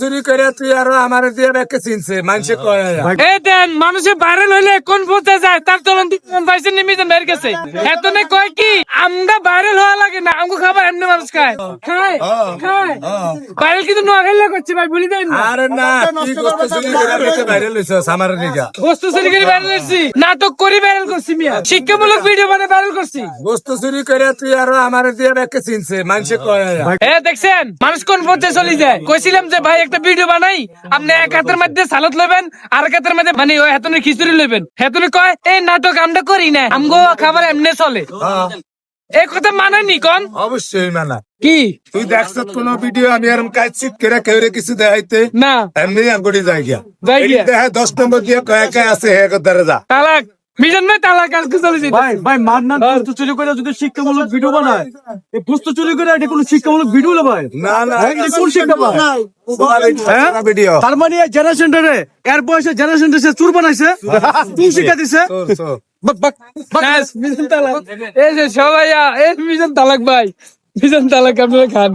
চুরি করে তুই আরও আমার দিয়ে ব্যাকে চিনছে মানুষে কয় এ দেন মানুষে ভাইরাল হইলে কোন পথে যায়? তার তখন পাইছে নিমিশন বের গেছে। এতনে কয় কি? আমরা ভাইরাল হওয়া লাগে না আমগো খাবার এমনি মানুষ খায়। খায় খায় ভাইরাল কিন্তু নোয়াখাইলে করছে ভাই বলি দেন আরে না করে আমার করে ভাইরাল নাটক করে ভাইরাল করছি মিয়া। শিক্ষামূলক ভিডিও বানায় ভাইরাল করছি। বস্তু করে তুই আরও আমার দিয়ে ব্যাকে চিনছে মানুষে কয় এ দেখছেন মানুষ কোন পথে চলে যায়? কইছিলাম যে ভাই একটা ভিডিও বানাই আপনি এক হাতের মধ্যে লইবেন আর এক হাতের মধ্যে মানে ওই হাতনে খিচুড়ি লইবেন। হেতনে কয় এই নাটক আমরা করি না আমগো খাবার এমনি চলে। এই কথা মানায়নি কোন? অবশ্যই মানা। কি? তুই দেখছ কোন ভিডিও আমি আর কাজ চিত করে কেউ কিছু দেখাইতে। না। এমনি আঙ্গুটি যাই গিয়া। দেখা দশ নম্বর দিয়ে কয়েক আছে হে কথা যা। তালাক। মিজান ভাই তালাক আজকে চলে যেতে ভাই ভাই মার পুস্তু চুরি করে যদি শিক্ষামূলক ভিডিও বানায় এই পুস্তু চুরি করে এটা কোনো শিক্ষামূলক ভিডিও না ভাই? না না হ্যাঁ, এটা কোন শিক্ষা পায়? ভিডিও তার মানে জেনারেশনটারে এর বয়সে জেনারেশন সে চুর বানাইছে? চুর শিক্ষা দিছে? এই যে সবাই এই মিজান তালাক ভাই মিজান তালাক আপনারা খান।